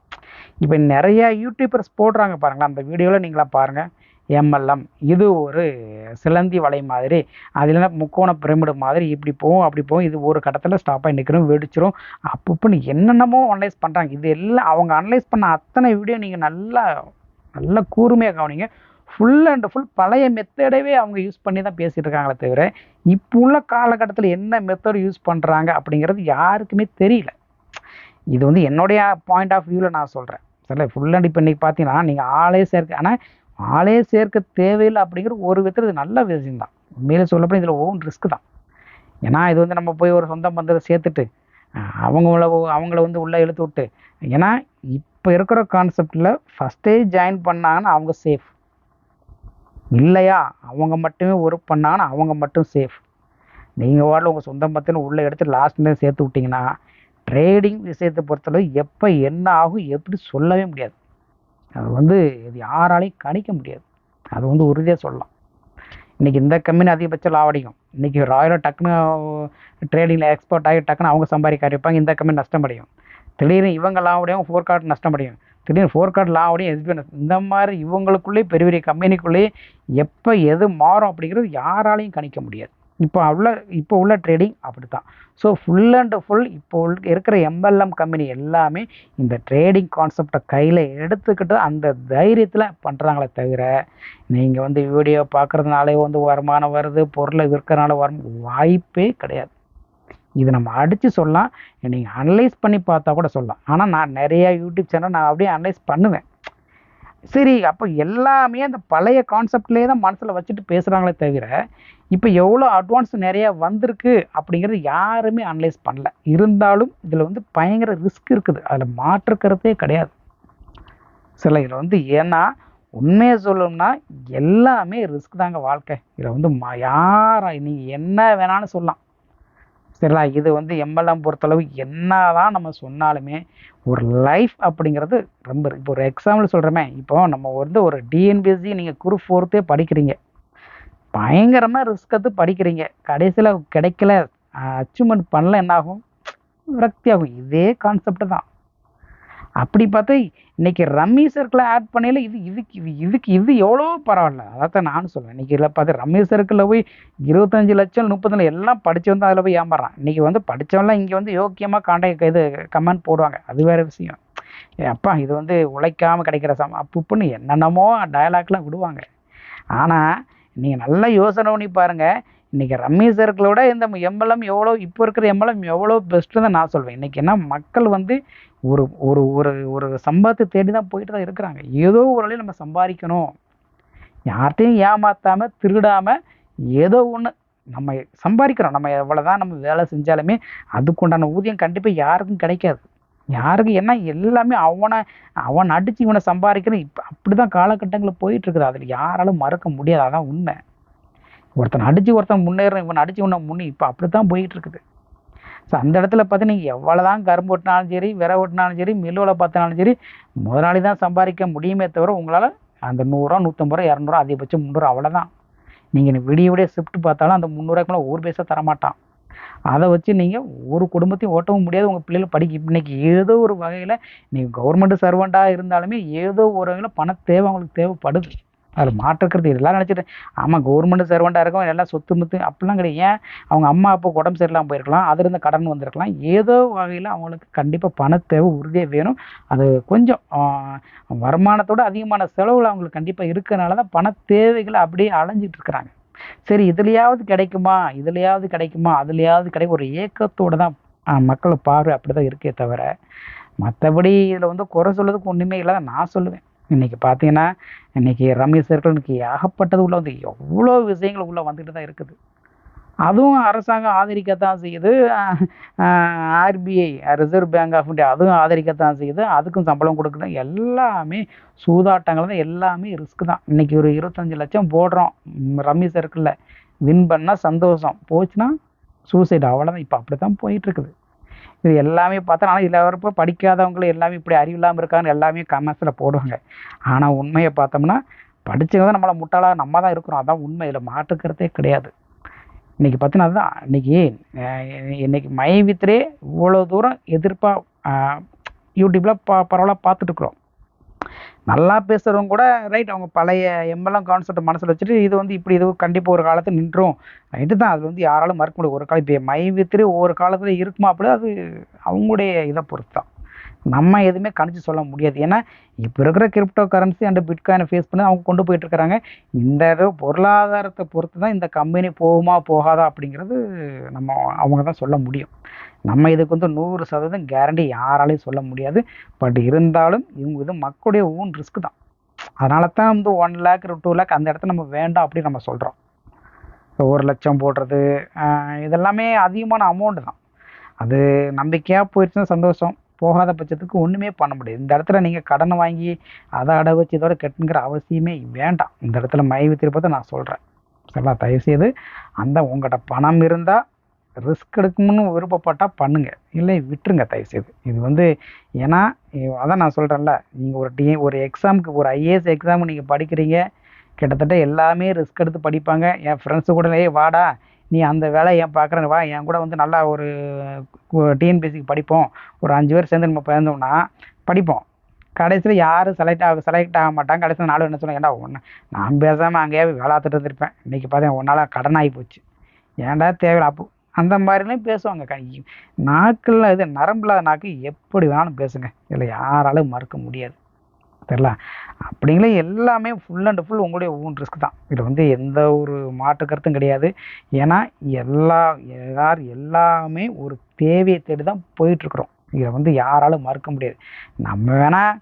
இப்போ நிறையா யூடியூபர்ஸ் போடுறாங்க பாருங்களேன் அந்த வீடியோவில் நீங்களாம் பாருங்கள் எம்எல்எம் இது ஒரு சிலந்தி வலை மாதிரி. அதில் முக்கோண பிரமிடு மாதிரி இப்படி போகும் அப்படி போகும் இது ஒரு கட்டத்தில் ஸ்டாப் ஆகி நிற்கிறோம் வெடிச்சிரும். அப்பப்போன்னு என்னென்னமோ அனலைஸ் பண்ணுறாங்க இது எல்லாம் அவங்க அனலைஸ் பண்ண அத்தனை வீடியோ நீங்கள் நல்லா நல்லா கூர்மையாக கவனிங்க. ஃபுல் அண்ட் ஃபுல் பழைய மெத்தடவே அவங்க யூஸ் பண்ணி தான் பேசிகிட்டு இருக்காங்களே தவிர இப்போ உள்ள காலகட்டத்தில் என்ன மெத்தட் யூஸ் பண்ணுறாங்க அப்படிங்கிறது யாருக்குமே தெரியல. இது வந்து என்னுடைய பாயிண்ட் ஆஃப் வியூவில் நான் சொல்கிறேன் சரிங்களா ஃபுல் அண்ட் இப்போ இன்றைக்கி பார்த்தீங்கன்னா நீங்கள் ஆளே சேர்க்க ஆனால் ஆளே சேர்க்க தேவையில்லை அப்படிங்கிற ஒரு விதத்தில் இது நல்ல விஷயம் தான் உண்மையிலே சொல்லப்போ இதில் ஓன் ரிஸ்க் தான். ஏன்னா இது வந்து நம்ம போய் ஒரு சொந்த பந்தத்தை சேர்த்துட்டு அவங்கள அவங்கள வந்து உள்ளே இழுத்து விட்டு ஏன்னா இப்போ இருக்கிற கான்செப்டில் ஃபஸ்ட்டே ஜாயின் பண்ணாங்கன்னா அவங்க சேஃப் இல்லையா? அவங்க மட்டுமே ஒர்க் பண்ணாங்கன்னா அவங்க மட்டும் சேஃப் நீங்கள் வாடல உங்கள் சொந்த பந்தத்தில் உள்ளே எடுத்து லாஸ்ட்ல சேர்த்து விட்டிங்கன்னா ட்ரேடிங் விஷயத்தை பொறுத்தளவு எப்போ என்ன ஆகும் எப்படி சொல்லவே முடியாது. அது வந்து இது யாராலையும் கணிக்க முடியாது. அது வந்து உறுதியாக சொல்லலாம். இன்றைக்கி இந்த கம்பெனி அதிகபட்ச லாபடிக்கும் இன்றைக்கி ராயலாக டக்குன்னு ட்ரேடிங்கில் எக்ஸ்போர்ட் ஆகி டக்குன்னு அவங்க சம்பாதிக்க ஆரம்பிப்பாங்க. இந்த கம்பெனி நஷ்டமடையும் திடீர்னு இவங்க லாபடியும் ஃபோர் கார்டு நஷ்டமடையும் திடீர்னு ஃபோர் கார்டு லாபடியும் எஸ்பிஐ இந்த மாதிரி இவங்களுக்குள்ளேயே பெரிய பெரிய கம்பெனிக்குள்ளேயே எப்போ எது மாறும் அப்படிங்கிறது யாராலையும் கணிக்க முடியாது. இப்போ உள்ள இப்போ உள்ள ட்ரேடிங் அப்படி தான் ஸோ ஃபுல் அண்ட் ஃபுல் இப்போ உள்ள- இருக்கிற எம்எல்எம் கம்பெனி எல்லாமே இந்த ட்ரேடிங் கான்செப்டை கையில் எடுத்துக்கிட்டு அந்த தைரியத்தில் பண்ணுறாங்களே தவிர நீங்கள் வந்து வீடியோ பார்க்குறதுனாலே வந்து வருமானம் வருது பொருளை விற்கிறனால வரும் வாய்ப்பே கிடையாது. இது நம்ம அடித்து சொல்லலாம். நீங்கள் அனலைஸ் பண்ணி பார்த்தா கூட சொல்லலாம். ஆனால் நான் நிறையா யூடியூப் சேனல் நான் அப்படியே அனலைஸ் பண்ணுவேன். சரி அப்போ எல்லாமே அந்த பழைய கான்செப்ட்லேயே தான் மனசில் வச்சுட்டு பேசுகிறாங்களே தவிர இப்போ எவ்வளோ அட்வான்ஸ் நிறையா வந்திருக்கு அப்படிங்கிறது யாருமே அனலைஸ் பண்ணல. இருந்தாலும் இதில் வந்து பயங்கர ரிஸ்க் இருக்குது. அதில் மாற்றுக்கிறதே கிடையாது. சில இதில் வந்து ஏன்னா உண்மையை சொல்லணும்னா எல்லாமே ரிஸ்க் தாங்க வாழ்க்கை. இதில் வந்து ம யாரா நீங்கள் என்ன வேணாலும் சொல்லலாம். சரிங்களா? இது வந்து எம்எல்எம் பொறுத்தளவு என்ன தான் நம்ம சொன்னாலுமே ஒரு லைஃப் அப்படிங்கிறது ரொம்ப இப்போ ஒரு எக்ஸாம்பிள் சொல்கிறோமே இப்போ நம்ம வந்து ஒரு டிஎன்பிஎஸ்சி நீங்கள் குரூப் ஃபோர்த்தே படிக்கிறீங்க. பயங்கரமாக ரிஸ்க் எடுத்து படிக்கிறீங்க. கடைசியில் கிடைக்கல. அச்சீவ்மெண்ட் பண்ணல என்னாகும் விரக்தி ஆகும். இதே கான்செப்ட் தான். அப்படி பார்த்து இன்னைக்கு ரம்மி சர்க்கிளை ஆட் பண்ணையில் இது இதுக்கு இது இதுக்கு இது எவ்வளோ பரவாயில்ல. அதான் நானும் சொல்லுவேன் இன்றைக்கி இதில் பார்த்து ரம்மி சர்க்கிளில் போய் இருபத்தஞ்சு லட்சம் முப்பது எல்லாம் படித்து வந்து அதில் போய் ஏமாறான். இன்னைக்கு வந்து படித்தவன்லாம் இங்கே வந்து யோக்கியமாக காண்டாக்ட் இது கமெண்ட் போடுவாங்க. அது வேறு விஷயம். அப்பா இது வந்து உழைக்காமல் கிடைக்கிற சம் அப்பு இப்புன்னு என்னென்னமோ டயலாக்லாம் விடுவாங்க. ஆனால் நீங்கள் நல்லா யோசனை பண்ணி பாருங்கள் இன்றைக்கி ரம்மி சர்க்கிளோட இந்த எம்எல்எம் எவ்வளோ இப்போ இருக்கிற எம்எல்எம் எவ்வளோ பெஸ்ட்டு தான் நான் சொல்வேன். இன்றைக்கி என்ன மக்கள் வந்து ஒரு ஒரு ஒரு ஒரு சம்பாதத்தை தேடி தான் போயிட்டு தான் இருக்கிறாங்க. ஏதோ ஒரு வழியில் நம்ம சம்பாதிக்கணும். யார்கிட்டையும் ஏமாற்றாமல் திருடாமல் ஏதோ ஒன்று நம்ம சம்பாதிக்கிறோம். நம்ம எவ்வளோ தான் நம்ம வேலை செஞ்சாலுமே அதுக்குண்டான ஊதியம் கண்டிப்பாக யாருக்கும் கிடைக்காது. யாருக்கு ஏன்னா எல்லாமே அவனை அவன் அடித்து இவனை சம்பாதிக்கணும் இப்போ அப்படி தான் காலகட்டங்களில் போயிட்டு இருக்குது அதில் யாராலும் மறக்க முடியாது. அதான் உண்மை. ஒருத்தன் அடித்து ஒருத்தன் முன்னேறும் இவன் அடித்து இவனை முன்னே இப்போ அப்படி தான் போயிட்டு இருக்குது ஸோ அந்த இடத்துல பார்த்து நீங்கள் எவ்வளோ தான் கரும்பு ஒட்டினாலும் சரி விரை வெட்டினாலும் சரி மில்லுவில் பார்த்தாலும் சரி முதலாளி தான் சம்பாதிக்க முடியுமே தவிர உங்களால் அந்த நூறுரூவா நூற்றம்பது ரூபா இரநூறுவா அதிகபட்சம் முந்நூறு அவ்வளோதான் நீங்கள் விடிய விடிய ஷிஃப்ட் பார்த்தாலும் அந்த முந்நூறுவாய்க்குள்ள ஒரு பைசா தரமாட்டான். அதை வச்சு நீங்கள் ஒரு குடும்பத்தையும் ஓட்டவும் முடியாது. உங்கள் பிள்ளைகள் படிக்க இன்றைக்கி ஏதோ ஒரு வகையில் நீங்கள் கவர்மெண்ட் சர்வெண்ட்டாக இருந்தாலுமே ஏதோ ஒரு வகையில் பண தேவை அவங்களுக்கு தேவைப்படுது. அதில் மாற்றுக்கிறது இதெல்லாம் நினச்சிட்டு ஆமாம் கவர்மெண்ட் சர்வெண்ட்டாக இருக்கும் எல்லாம் சொத்து முத்து அப்படிலாம் கிடையாது. ஏன்? அவங்க அம்மா அப்போ உடம்பு சரியில்லாமல் போயிருக்கலாம். அதிலிருந்து கடன் வந்திருக்கலாம். ஏதோ வகையில் அவங்களுக்கு கண்டிப்பாக பண தேவை உறுதியாக வேணும். அது கொஞ்சம் வருமானத்தோட அதிகமான செலவுகள் அவங்களுக்கு கண்டிப்பாக இருக்கிறனால தான் பண தேவைகளை அப்படியே அலைஞ்சிட்டு இருக்கிறாங்க. சரி இதுலையாவது கிடைக்குமா? இதுலையாவது கிடைக்குமா? அதுலையாவது கிடைக்கும் ஒரு ஏக்கத்தோடு தான் மக்களை மக்கள் பார்வை அப்படி தான் இருக்கே தவிர மற்றபடி இதில் வந்து குறை சொல்றதுக்கு ஒன்றுமே இல்லை நான் சொல்லுவேன். இன்னைக்கு பார்த்தீங்கன்னா இன்னைக்கு ரமேஷ் சர்க்கிள் ஏகப்பட்டது உள்ளே வந்து எவ்வளோ விஷயங்கள் உள்ள வந்துக்கிட்டு தான் இருக்குது. அதுவும் அரசாங்கம் ஆதரிக்கத்தான் செய்யுது. RBI reserve bank of India அதுவும் ஆதரிக்கத்தான் செய்யுது. அதுக்கும் சம்பளம் கொடுக்கணும். எல்லாமே சூதாட்டங்கள் தான். எல்லாமே ரிஸ்க் தான். இன்னைக்கு ஒரு இருபத்தஞ்சு லட்சம் போடுறோம். ரம்மி சர்க்கிளில் வின் பண்ணால் சந்தோஷம். போச்சுன்னா சூசைடு அவ்வளோதான் இப்போ அப்படி தான் போயிட்டுருக்குது. இது எல்லாமே பார்த்தா ஆனால் இதில் வரப்போ படிக்காதவங்களும் எல்லாமே இப்படி அறிவு இல்லாமல் இருக்காங்கன்னு எல்லாமே கமெண்ட்ஸில் போடுவாங்க. ஆனால் உண்மையை பார்த்தோம்னா படித்தவங்க தான் நம்மளை முட்டாளாக நம்ம தான் இருக்கிறோம். அதான் உண்மை. இதில் மாற்றுக்கிறதே கிடையாது. இன்னைக்கு பார்த்தீங்கன்னா அதுதான் இன்னைக்கு இன்றைக்கி இன்னைக்கு மை வித்ரே இவ்வளோ தூரம் எதிர்ப்பாக யூடியூப்பில் பா பரவலாக பார்த்துட்டுருக்குறோம். நல்லா பேசுகிறவங்க கூட ரைட் அவங்க பழைய எம்எல்எம் கான்செப்ட் மனசில் வச்சுட்டு இது வந்து இப்படி இது கண்டிப்பாக ஒரு காலத்தில் நின்றும் ரைட்டு தான் அது வந்து யாராலும் மறுக்க முடியும் ஒரு காலம் இப்போ மை வித்திரி ஒரு காலத்தில் இருக்குமா அப்படி அது அவங்களுடைய இதை பொறுத்து தான் நம்ம எதுவுமே கணிச்சு சொல்ல முடியாது. ஏன்னா இப்போ இருக்கிற கிரிப்டோ கரன்சி அண்ட் பிட்காயினை ஃபேஸ் பண்ணி அவங்க கொண்டு போயிட்டு இருக்கிறாங்க. இந்த பொருளாதாரத்தை பொறுத்து தான் இந்த கம்பெனி போகுமா போகாதா அப்படிங்கிறது நம்ம அவங்க தான் சொல்ல முடியும். நம்ம இதுக்கு வந்து நூறு சதவீதம் கேரண்டி யாராலையும் சொல்ல முடியாது. பட் இருந்தாலும் இவங்க இது மக்களுடைய ஓன் ரிஸ்க் தான். அதனால தான் வந்து ஒன் லேக் டூ லேக் அந்த இடத்துல நம்ம வேண்டாம் அப்படின்னு நம்ம சொல்கிறோம் ஒரு லட்சம் போடுறது இதெல்லாமே அதிகமான அமௌண்ட் தான். அது நம்பிக்கையாக போயிடுச்சுன்னா சந்தோஷம். போகாத பட்சத்துக்கு ஒன்றுமே பண்ண முடியாது. இந்த இடத்துல நீங்கள் கடனை வாங்கி அதை அடை வச்சு இதோட கட்டுங்கிற அவசியமே வேண்டாம். இந்த இடத்துல மை திருப்பத்தை நான் சொல்கிறேன் சரிங்களா? தயவுசெய்து அந்த உங்கள்கிட்ட பணம் இருந்தால் ரிஸ்க் எடுக்கணும்னு விருப்பப்பட்டால் பண்ணுங்கள் இல்லை விட்டுருங்க தயவுசெய்து. இது வந்து ஏன்னா அதான் நான் சொல்கிறேன்ல நீங்கள் ஒரு டி ஒரு எக்ஸாமுக்கு ஒரு ஐஏஎஸ் எக்ஸாமு நீங்கள் படிக்கிறீங்க. கிட்டத்தட்ட எல்லாமே ரிஸ்க் எடுத்து படிப்பாங்க. என் ஃப்ரெண்ட்ஸு கூட வாடா நீ அந்த வேலை ஏன் பார்க்குறேன்னு வா என் கூட வந்து நல்லா ஒரு டிஎன்பிஎஸ்சிக்கு படிப்போம். ஒரு அஞ்சு பேர் சேர்ந்து நம்ம பிறந்தோம்னா படிப்போம். கடைசியில் யாரும் செலக்ட் ஆக செலக்ட் ஆக மாட்டாங்க. கடைசியில் நாலு என்ன சொல்லுவேன் ஏன்டா ஒன்று நான் பேசாமல் அங்கேயே வேலை பார்த்துட்டு இருந்திருப்பேன். இன்றைக்கி பார்த்தேன் ஒன்றால் கடன் ஆகி போச்சு. ஏன்டா தேவையில்ல. அப்போ அந்த மாதிரிலாம் பேசுவாங்க. க நாக்கில் இது நரம்பில்லாத நாக்கு. எப்படி வேணாலும் பேசுங்க. இதில் யாராலும் மறுக்க முடியாது. தெரில அப்படிங்களே எல்லாமே ஃபுல் அண்ட் ஃபுல் உங்களுடைய ஓன் ரிஸ்க் தான். இதில் வந்து எந்த ஒரு மாற்று கருத்தும் கிடையாது. ஏன்னா எல்லா யார் எல்லாமே ஒரு தேவையை தேடி தான் போயிட்டுருக்குறோம். இதை வந்து யாராலும் மறுக்க முடியாது. நம்ம வேணால்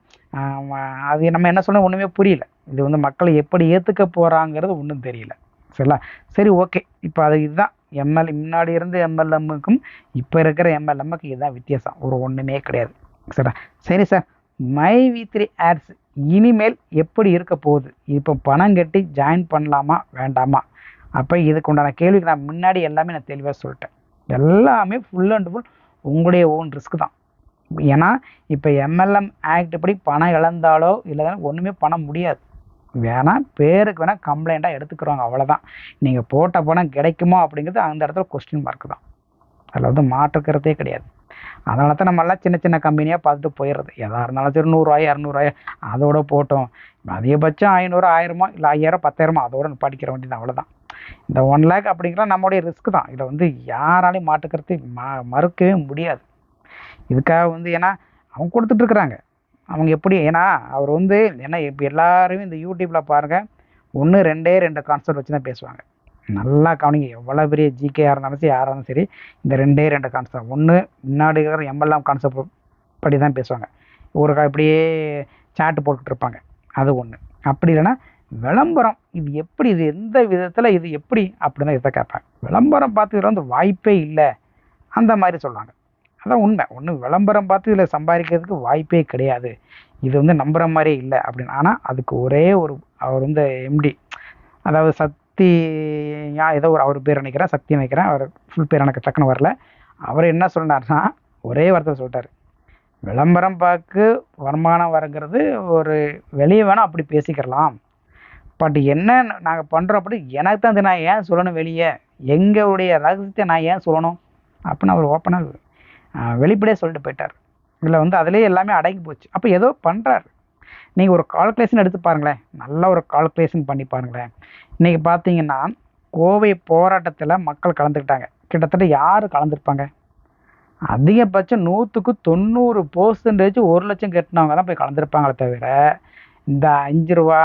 அது நம்ம என்ன சொல்ல ஒன்றுமே புரியல. இது வந்து மக்களை எப்படி ஏற்றுக்க போகிறாங்கிறது ஒன்றும் தெரியல. சரிங்களா? சரி ஓகே இப்போ அது இதுதான். எம்எல் முன்னாடி இருந்த எம்எல்எம்முக்கும் இப்போ இருக்கிற எம்எல்எம்முக்கு இதுதான் வித்தியாசம். ஒரு ஒன்றுமே கிடையாது. சரிடா சரி sir my V three ads இனிமேல் எப்படி இருக்க போகுது? இப்போ பணம் கட்டி ஜாயின் பண்ணலாமா வேண்டாமா? அப்போ இதுக்கு உண்டான கேள்விக்கு நான் முன்னாடி எல்லாமே நான் தெளிவாக சொல்லிட்டேன். எல்லாமே ஃபுல் அண்ட் ஃபுல் உங்களுடைய ஓன் ரிஸ்க் தான். ஏன்னா இப்போ எம்எல்எம் ஆக்ட் படி பணம் இழந்தாலோ இல்லை ஒன்றுமே பண்ண முடியாது. வேணால் பேருக்கு வேணால் கம்ப்ளைண்ட்டாக எடுத்துக்கிறோங்க அவ்வளோதான் நீங்கள் போட்ட பணம் கிடைக்குமோ அப்படிங்கிறது அந்த இடத்துல கொஸ்டின் மார்க் தான். அதில் வந்து மாற்றுக்கிறதே கிடையாது. அதனால தான் நம்மளாம் சின்ன சின்ன கம்பெனியாக பார்த்துட்டு போயிடுறது. எதாக இருந்தாலும் சரி நூறுரூவாய் இரநூறுவாய் அதோட போட்டோம். அதிகபட்சம் ஐநூறு ஆயிரமோ இல்லை ஐயாயிரம் பத்தாயிரமோ அதோட படிக்கிற வேண்டியது அவ்வளோதான் இந்த ஒன் லேக் அப்படிங்கிற நம்மளுடைய ரிஸ்க் தான். இதை வந்து யாராலையும் மாட்டுக்கிறது ம மறுக்கவே முடியாது. இதுக்காக வந்து ஏன்னா அவங்க கொடுத்துட்ருக்குறாங்க அவங்க எப்படி ஏன்னா அவர் வந்து ஏன்னா இப்போ எல்லாருமே இந்த யூடியூப்பில் பாருங்கள் ஒன்று ரெண்டே ரெண்டு கான்செப்ட் வச்சு தான் பேசுவாங்க. நல்லா கவனிங்க. எவ்வளோ பெரிய ஜிகேயாக இருந்தாலும் சரி யாராக இருந்தாலும் சரி இந்த ரெண்டே ரெண்டு கான்செப்ட் ஒன்று முன்னாடி இருக்கிற எம்எல்எம் கான்செப்ட் படி தான் பேசுவாங்க. ஒரு இப்படியே சாட்டு போட்டுக்கிட்டு இருப்பாங்க. அது ஒன்று அப்படி இல்லைன்னா விளம்பரம். இது எப்படி இது எந்த விதத்தில் இது எப்படி அப்படின்னு தான் இதை கேட்பேன் விளம்பரம் பார்த்து இதில் வந்து வாய்ப்பே இல்லை. அந்த மாதிரி சொல்லுவாங்க. அதான் உண்மை. ஒன்று விளம்பரம் பார்த்து இதில் சம்பாதிக்கிறதுக்கு வாய்ப்பே கிடையாது. இது வந்து நம்புகிற மாதிரியே இல்லை அப்படின்னு. ஆனால் அதுக்கு ஒரே ஒரு அவர் வந்து எம்டி அதாவது சத் சக்தி ஏதோ ஒரு அவர் பேர் நினைக்கிறேன் சக்தி நினைக்கிறேன் அவர் ஃபுல் பேர் எனக்கு டக்குன்னு வரல. அவர் என்ன சொன்னார்னா ஒரே வார்த்தை சொல்லிட்டார். விளம்பரம் பார்க்க வருமானம் வரங்கிறது ஒரு வெளியே வேணால் அப்படி பேசிக்கிறலாம். பட் என்ன நாங்கள் பண்ணுறோம் அப்படி எனக்கு தான் நான் ஏன் சொல்லணும் வெளியே? எங்களுடைய ரகசியத்தை நான் ஏன் சொல்லணும்? அப்படின்னு அவர் ஓப்பனாக வெளிப்படையாக சொல்லிட்டு போயிட்டார். இதில் வந்து அதிலே எல்லாமே அடங்கி போச்சு. அப்போ ஏதோ பண்ணுறாரு நீங்கள் ஒரு கால்குலேஷன் எடுத்து பாருங்களேன். நல்ல ஒரு கால்குலேஷன் பண்ணி பாருங்களேன். இன்றைக்கி பார்த்தீங்கன்னா கோவை போராட்டத்தில் மக்கள் கலந்துக்கிட்டாங்க. கிட்டத்தட்ட யார் கலந்துருப்பாங்க? அதிகபட்சம் நூற்றுக்கு தொண்ணூறு பர்சன்டேஜ் ஒரு லட்சம் கட்டினவங்க தான் போய் கலந்துருப்பாங்களே தவிர இந்த அஞ்சு ரூபா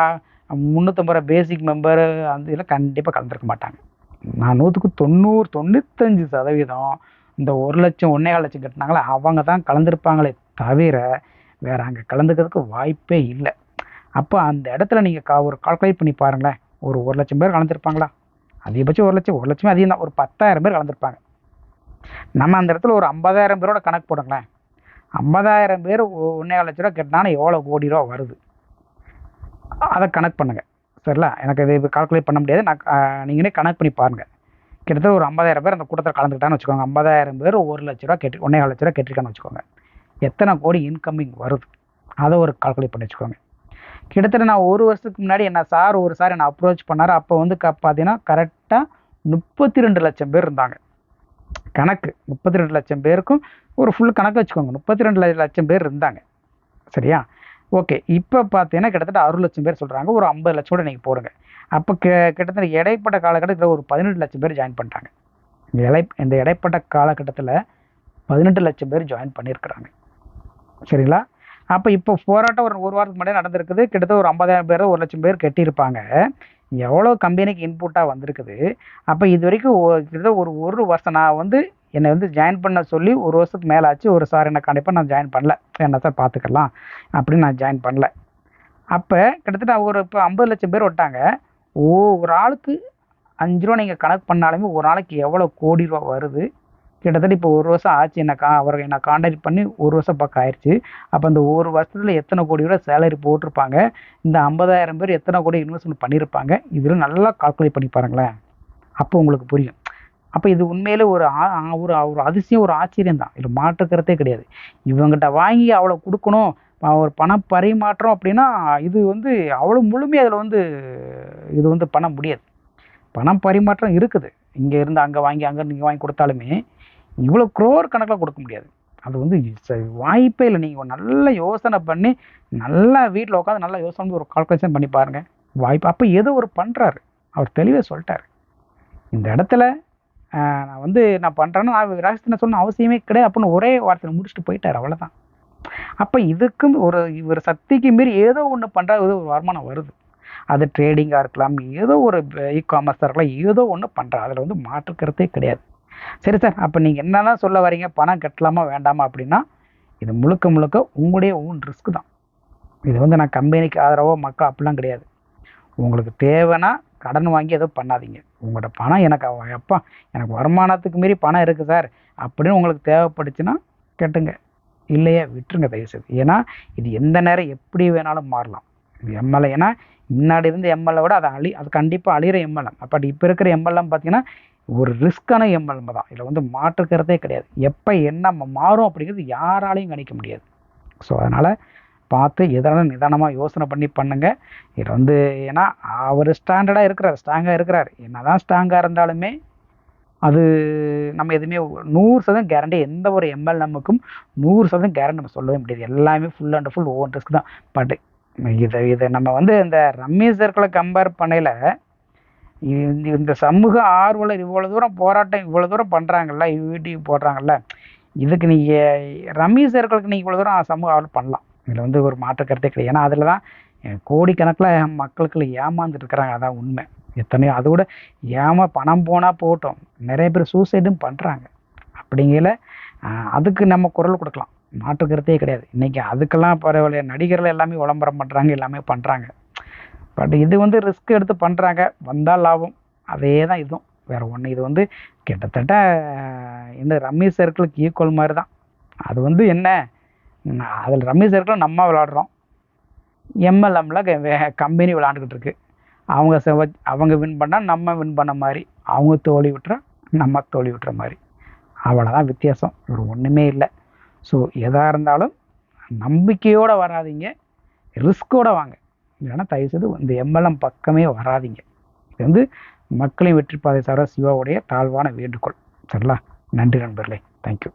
முந்நூற்றம்பது ரூபா பேசிக் மெம்பர் அந்த இதில் கண்டிப்பாக கலந்துருக்க மாட்டாங்க. நான் நூற்றுக்கு தொண்ணூறு தொண்ணூத்தஞ்சு சதவீதம் இந்த ஒரு லட்சம் ஒன்றே லட்சம் கட்டினாங்களே அவங்க தான் கலந்துருப்பாங்களே தவிர வேறு அங்கே கலந்துக்கிறதுக்கு வாய்ப்பே இல்லை. அப்போ அந்த இடத்துல நீங்கள் கா ஒரு கால்குலேட் பண்ணி பாருங்களேன். ஒரு ஒரு லட்சம் பேர் கலந்துருப்பாங்களா? அதிகபட்சம் ஒரு லட்சம் ஒரு லட்சமே அதிகம் தான். ஒரு பத்தாயிரம் பேர் கலந்துருப்பாங்க. நம்ம அந்த இடத்துல ஒரு ஐம்பதாயிரம் பேரோட கணக்கு போடுங்களேன். ஐம்பதாயிரம் பேர் ஒன்றே லட்ச ரூபா கட்டினாலும் எவ்வளோ கோடி ரூபா வருது? அதை கணக்கு பண்ணுங்கள் சரிங்களா? எனக்கு இது கால்குலேட் பண்ண முடியாது. நான் நீங்களே கணக்கு பண்ணி பாருங்கள் கிட்டத்தட்ட ஒரு ஐம்பதாயிரம் பேர் அந்த கூட்டத்தில் கலந்துக்கிட்டான்னு வச்சுக்கோங்க. ஐம்பதாயிரம் பேர் ஒரு லட்ச ரூபா கெட்டி ஒன்றே லட்ச ரூபா கெட்டிருக்கான்னு வச்சுக்கோங்க. எத்தனை கோடி இன்கம்மிங் வருது? அதை ஒரு கால்குலேட் பண்ணி வச்சுக்கோங்க. கிட்டத்தட்ட நான் ஒரு வருஷத்துக்கு முன்னாடி என்ன சார் ஒரு சார் என்னை அப்ரோச் பண்ணார். அப்போ வந்து க பார்த்தீங்கன்னா கரெக்டாக முப்பத்தி ரெண்டு லட்சம் பேர் இருந்தாங்க. கணக்கு முப்பத்தி ரெண்டு லட்சம் பேருக்கும் ஒரு ஃபுல் கணக்கு வச்சுக்கோங்க. முப்பத்தி ரெண்டு லட்சம் பேர் இருந்தாங்க. சரியா? ஓகே. இப்போ பார்த்தீங்கன்னா கிட்டத்தட்ட அறுபது லட்சம் பேர் சொல்கிறாங்க ஒரு ஐம்பது லட்சம் கூட நீங்கள் போடுங்க. அப்போ கிட்டத்தட்ட இடைப்பட்ட காலகட்டத்தில் ஒரு பதினெட்டு லட்சம் பேர் ஜாயின் பண்ணிட்டாங்க. இந்த இடை இந்த இடைப்பட்ட காலகட்டத்தில் பதினெட்டு லட்சம் பேர் ஜாயின் பண்ணியிருக்கிறாங்க. சரிங்களா? அப்போ இப்போ போராட்டம் ஒரு ஒரு வாரத்துக்கு முன்னாடி நடந்திருக்குது. கிட்டத்தட்ட ஒரு ஐம்பதாயிரம் பேர் ஒரு லட்சம் பேர் கட்டியிருப்பாங்க. எவ்வளோ கம்பெனிக்கு இன்புட்டாக வந்திருக்குது. அப்போ இது வரைக்கும் கிட்டத்தட்ட ஒரு ஒரு வருஷம் நான் வந்து என்னை வந்து ஜாயின் பண்ண சொல்லி ஒரு வருஷத்துக்கு மேலே ஆச்சு. ஒரு சார் என்ன கண்டிப்பாக நான் ஜாயின் பண்ணல. என்ன சார் பார்த்துக்கலாம் அப்படின்னு நான் ஜாயின் பண்ணல. அப்போ கிட்டத்தட்ட ஒரு இப்போ ஐம்பது லட்சம் பேர் விட்டாங்க ஓ ஒரு ஆளுக்கு அஞ்சு ரூபா நீங்கள் கணக்கு பண்ணாலுமே ஒரு நாளைக்கு எவ்வளோ கோடி ரூபா வருது? கிட்டத்தட்ட இப்போ ஒரு வருஷம் ஆச்சு என்ன கா அவரை என்ன காண்டாக்ட் பண்ணி ஒரு வருஷம் பக்கம் ஆயிடுச்சு அப்போ அந்த ஒரு வருஷத்தில் எத்தனை கோடி ரூபா சேலரி போட்டிருப்பாங்க. இந்த ஐம்பதாயிரம் பேர் எத்தனை கோடி இன்வெஸ்ட்மெண்ட் பண்ணியிருப்பாங்க இதில் நல்லா கால்குலேட் பண்ணி பாருங்களேன். அப்போ உங்களுக்கு புரியும். அப்போ இது உண்மையிலே ஒரு ஒரு ஒரு அதிசயம் ஒரு ஆச்சரியம் தான். இது மாற்றுக்கிறதே கிடையாது. இவங்ககிட்ட வாங்கி அவ்வளோ கொடுக்கணும். ஒரு பண பரிமாற்றம் அப்படின்னா இது வந்து அவ்வளோ முழுமையாக அதில் வந்து இது வந்து பண்ண முடியாது. பணம் பரிமாற்றம் இருக்குது. இங்கே இருந்து அங்கே வாங்கி அங்கே நீங்கள் வாங்கி கொடுத்தாலுமே இவ்வளோ க்ரோர் கணக்கில் கொடுக்க முடியாது. அது வந்து ச- வாய்ப்பே இல்லை. நீங்கள் நல்ல யோசனை பண்ணி நல்லா வீட்டில் உட்காந்து நல்லா யோசனை பண்ணி ஒரு கால்குலேஷன் பண்ணி பாருங்கள் வாய்ப்பு அப்போ ஏதோ ஒரு பண்ணுறாரு அவர் தெளிவாக சொல்லிட்டாரு. இந்த இடத்துல நான் வந்து நான் பண்ணுறேன்னா நான் சொன்ன அவசியமே கிடையாது அப்படின்னு ஒரே வார்த்தையில் முடிச்சுட்டு போயிட்டார். அவ்வளோதான் அப்போ இதுக்கும் ஒரு இவர் சக்திக்கு மீறி ஏதோ ஒன்று பண்ணுறாரு ஏதோ ஒரு வருமானம் வருது. அது ட்ரேடிங்காக இருக்கலாம் ஏதோ ஒரு இ காமர்ஸாக இருக்கலாம் ஏதோ ஒன்று பண்ணுறாரு அதில் வந்து மாற்றுக்கிறதே கிடையாது. சரி சார் அப்போ நீங்கள் என்ன தான் சொல்ல வரீங்க பணம் கட்டலாமா வேண்டாமா அப்படின்னா இது முழுக்க முழுக்க உங்களுடைய ஓன் ரிஸ்க் தான். இது வந்து நான் கம்பெனிக்கு ஆதரவோ மக்கள் அப்படிலாம் கிடையாது. உங்களுக்கு தேவைன்னா கடன் வாங்கி எதுவும் பண்ணாதீங்க. உங்களோட பணம் எனக்கு அவ- எனக்கு வருமானத்துக்கு மீறி பணம் இருக்குது சார் அப்படின்னு உங்களுக்கு தேவைப்பட்டுச்சுன்னா கேட்டுங்க. இல்லையா விட்டுருங்க தயவுசெய்து. ஏன்னா இது எந்த நேரம் எப்படி வேணாலும் மாறலாம். இது எம்எல்ஏ ஏன்னா முன்னாடி இருந்த எம்எல்ஏ விட அதை அழி அது கண்டிப்பாக அழிகிற எம்எல்ஏ அப்போ இப்போ இருக்கிற எம்எல்ஏன்னு பார்த்தீங்கன்னா ஒரு ரிஸ்க்கான எம்எல்ஏ தான். இதில் வந்து மாற்றுக்கிறதே கிடையாது. எப்போ என்ன மாறும் அப்படிங்கிறது யாராலையும் கணிக்க முடியாது. ஸோ அதனால் பார்த்து எதனாலும் நிதானமாக யோசனை பண்ணி பண்ணுங்கள் இது வந்து ஏன்னா அவர் ஸ்டாண்டர்டாக இருக்கிறார் ஸ்ட்ராங்காக இருக்கிறார். என்ன தான் ஸ்ட்ராங்காக இருந்தாலுமே அது நம்ம எதுவுமே நூறு சதவீதம் கேரண்டி எந்த ஒரு எம்எல்எம்முக்கும் நூறு சதவீதம் கேரண்டி நம்ம சொல்லவே முடியாது. எல்லாமே full and full own risk தான். பட் இதை இதை நம்ம வந்து இந்த ரம்மி சர்க்கிளை கம்பேர் பண்ணையில் இந்த இந்த சமூக ஆர்வலர் இவ்வளோ தூரம் போராட்டம் இவ்வளோ தூரம் பண்ணுறாங்கல்ல யூடியூப் போடுறாங்கல்ல இதுக்கு நீங்கள் ரம்மி சர்க்கிளுக்கு நீங்கள் இவ்வளோ தூரம் சமூக ஆர்வல் பண்ணலாம். இதில் வந்து ஒரு மாற்று கருத்தே கிடையாது. ஏன்னா அதில் தான் கோடிக்கணக்கில் மக்களுக்கு ஏமாந்துட்டு இருக்கிறாங்க. அதான் உண்மை. எத்தனையோ அதை விட ஏமா பணம் போனால் போகட்டும் நிறைய பேர் சூசைடும் பண்ணுறாங்க அப்படிங்கிற அதுக்கு நம்ம குரல் கொடுக்கலாம். மாற்று கருத்தே கிடையாது. இன்றைக்கி அதுக்கெல்லாம் பரவாயில்ல நடிகர்கள் எல்லாமே விளம்பரம் பண்ணுறாங்க எல்லாமே பண்ணுறாங்க பட் இது வந்து ரிஸ்க் எடுத்து பண்ணுறாங்க வந்தால் லாபம். அதே தான் இதுவும். வேறு ஒன்று இது வந்து கிட்டத்தட்ட இந்த ரம்மி சர்க்கிளுக்கு ஈக்குவல் மாதிரி தான் அது வந்து என்ன? அதில் ரம்மி சர்க்கிள் நம்ம விளாடுறோம். எம்எல்எம்ல கம்பெனி விளாண்டுக்கிட்டு இருக்கு. அவங்க செவ அவங்க வின் பண்ணால் நம்ம வின் பண்ண மாதிரி அவங்க தோழி விட்டுற நம்ம தோழி விட்டுற மாதிரி அவ்வளோதான் வித்தியாசம். ஒரு ஒன்றுமே இல்லை. ஸோ எதாக இருந்தாலும் நம்பிக்கையோடு வராதீங்க. ரிஸ்கோடு வாங்க. இல்லைன்னா தயவுசெய்து இந்த எம்எல்எம் பக்கமே வராதீங்க. இது வந்து மக்களின் வெற்றி பாதை சார சிவாவுடைய தாழ்வான வேண்டுகோள். சரிங்களா? நன்றி நண்பர்களே. தேங்க்யூ